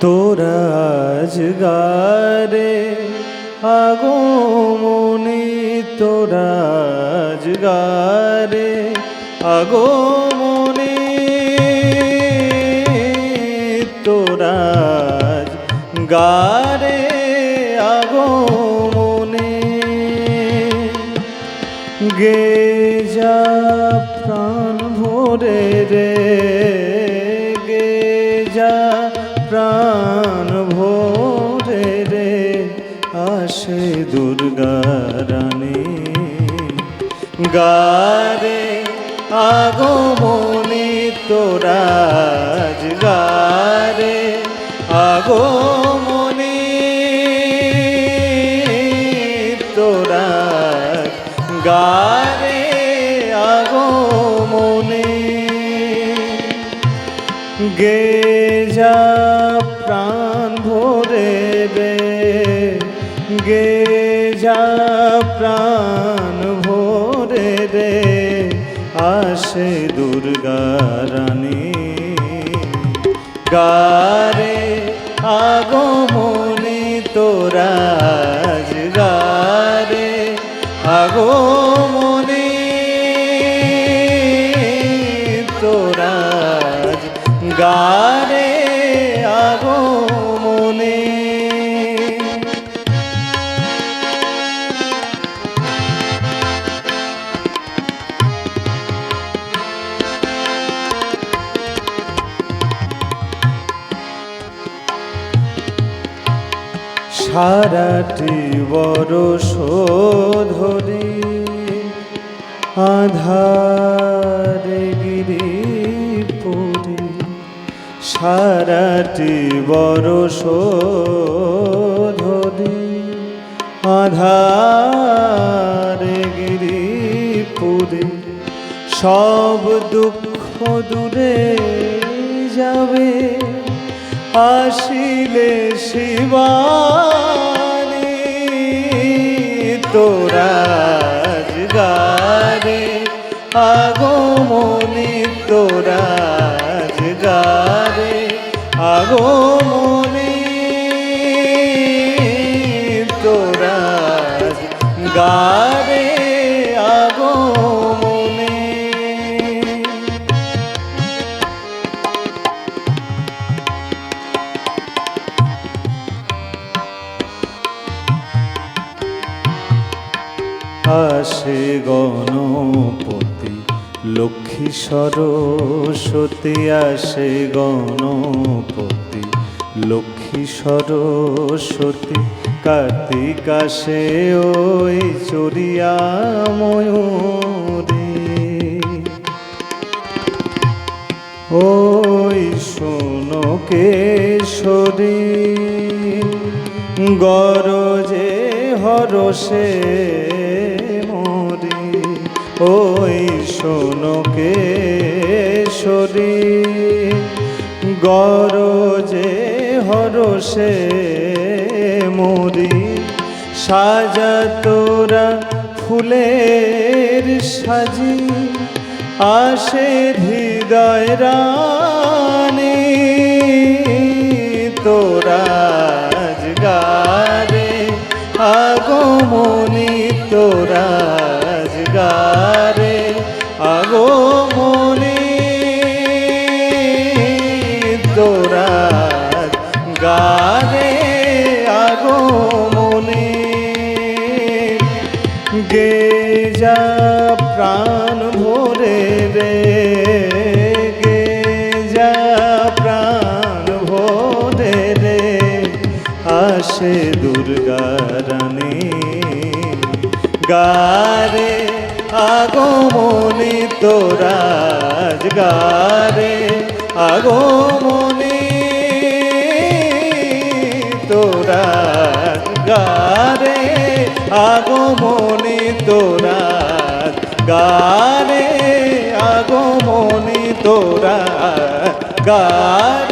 তোরাজ গারে আগমনি তোরাজ গারে আগমনি তোরাজ গারে আসে দুর্গা রানী গারে আগমনি তোরাজ গারে আগমনি তোরাজ গারে আগমনি। গে যা প্রাণ ভরে গে যা প্রাণ ভোরে রে আসে দুর্গা রানী। গারে আগমনি তোরাজ গারে আগমনি সারাটি বরষ ধরে আধারে গিরি পড়ে। সারাটি বরষ ধরে আধারে গিরি পড়ে। সব দুঃখ দূরে যাবে। আসিলে শিবানী তোরাজ গারে আগমনি তোরাজ গারে আগমনি আসে গণপতি, লক্ষ্মী সরস্বতী আসে গণপতি, লক্ষ্মী সরস্বতী, কার্তিক আসে ওই চরিয়া ময়ূরে। ওই শোনো কেশরী, গরজে হরসে ওই শোনো কেশরী গরজে হরসে মরি সাজা তোরা ফুলের সাজি, আসে হৃদয় রানী তোরাজ গারে আগমনি তোরাজ রানী গারে আগমনি তোরাজ গারে আগমনি তোরাজ গারে আগমনি তোরাজ গারে আগমনি তোরা গারে।